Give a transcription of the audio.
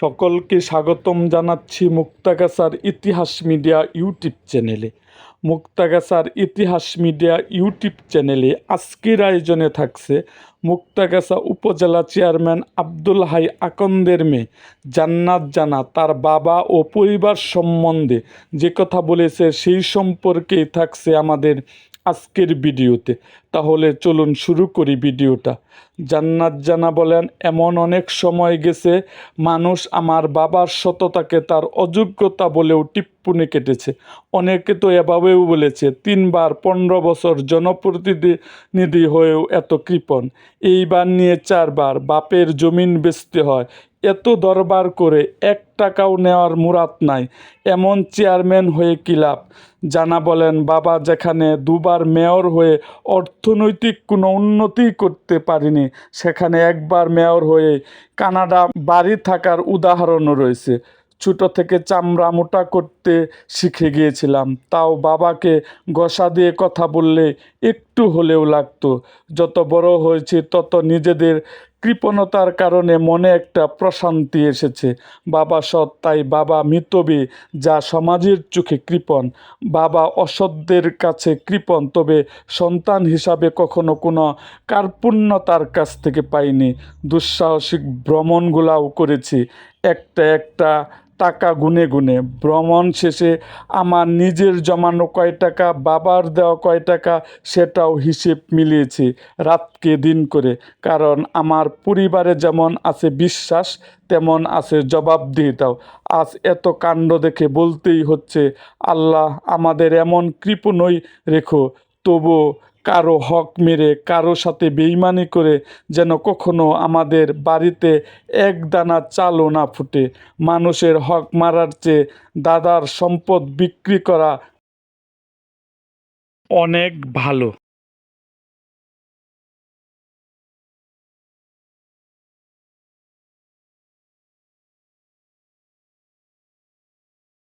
সকলকে স্বাগতম জানাচ্ছি মুক্তাগাছার ইতিহাস মিডিয়া ইউটিউব চ্যানেলে। মুক্তাগাছার ইতিহাস মিডিয়া ইউটিউব চ্যানেলে আজকের আয়োজনে থাকছে মুক্তাগাছা উপজেলা চেয়ারম্যান আব্দুল হাই আকন্দের মেয়ে। জান্নাত জানা তার বাবা ও পরিবার সম্বন্ধে যে কথা বলেছে সেই সম্পর্কেই থাকছে আমাদের আজকের ভিডিওতে। তাহলে চলুন শুরু করি ভিডিওটা। জান্নাত জানা বলেন, এমন অনেক সময় গেছে, মানুষ আমার বাবার সততাকে তার অযোগ্যতা বলেও টিপ্পুনি কেটেছে। অনেকে তো এভাবেও বলেছে, তিনবার পনেরো বছর জনপ্রতিনিধি হয়েও এত কৃপণ। এইবার নিয়ে চারবার বাপের জমিন বেচতে হয়। এত দরবার করে এক টাকাও নেওয়ার মুরাত নাই। এমন চেয়ারম্যান হয়ে কী লাভ? জানা বলেন, বাবা যেখানে দুবার মেয়র হয়ে অর্থনৈতিক কোনো উন্নতি করতে পারিনি, সেখানে একবার মেয়র হয়ে কানাডা বাড়ি থাকার উদাহরণও রয়েছে। ছোটো থেকে চামড়া মোটা করতে শিখে গিয়েছিলাম। তাও বাবাকে ঘষা দিয়ে কথা বললে একটু হলেও লাগতো। যত বড় হয়েছে, তত নিজেদের কৃপণতার কারণে মনে একটা প্রশান্তি এসেছে। বাবা সৎ, তাই বাবা মিতবে যা সমাজের চোখে কৃপণ। বাবা অসৎদের কাছে কৃপণ, তবে সন্তান হিসাবে কখনো কোনো কার্পণ্যতার কাছ থেকে পাইনি। দুঃসাহসিক ভ্রমণগুলাও করেছি। একটা একটা টাকা গুনে গুনে। ভ্রমণ শেষে আমার নিজের জমানো কয় টাকা, বাবার দেওয়া কয় টাকা সেটাও হিসেব মিলিয়েছি রাতকে দিন করে। কারণ আমার পরিবারে যেমন আছে বিশ্বাস, তেমন আছে জবাবদিহিতাও। আজ এত কাণ্ড দেখে বলতেই হচ্ছে, আল্লাহ আমাদের এমন কৃপণই রেখো তবু কারও হক মেরে, কারও সাথে বেইমানি করে যেন কখনো আমাদের বাড়িতে এক দানা চালও না ফুটে। মানুষের হক মারার চেয়ে দাদার সম্পদ বিক্রি করা অনেক ভালো।